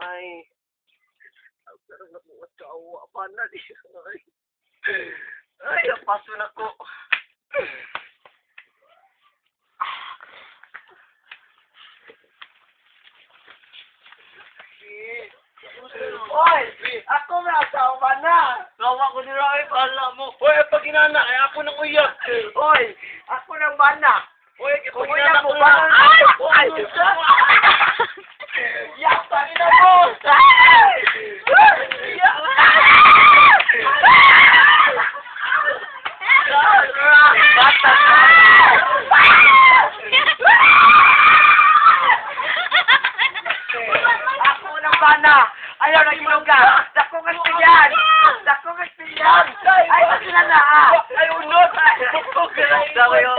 Ay. Sarap na mga kawa pa na di. Ay. Ay, napaso na ko. Oy! Ako may asawa na! Gawa ko nila ay bahala mo. Oy, pag inana, ay ako nang uyak. Oy! Ako nang bana. Oy, pag inana ko ba? Ay! Ay! Yak, na mo! Bana! Ayaw na ginuga! Dako ka pilyan! Dako ka pilyan! Ay, kasi na na! Ay, unod! Dako yun!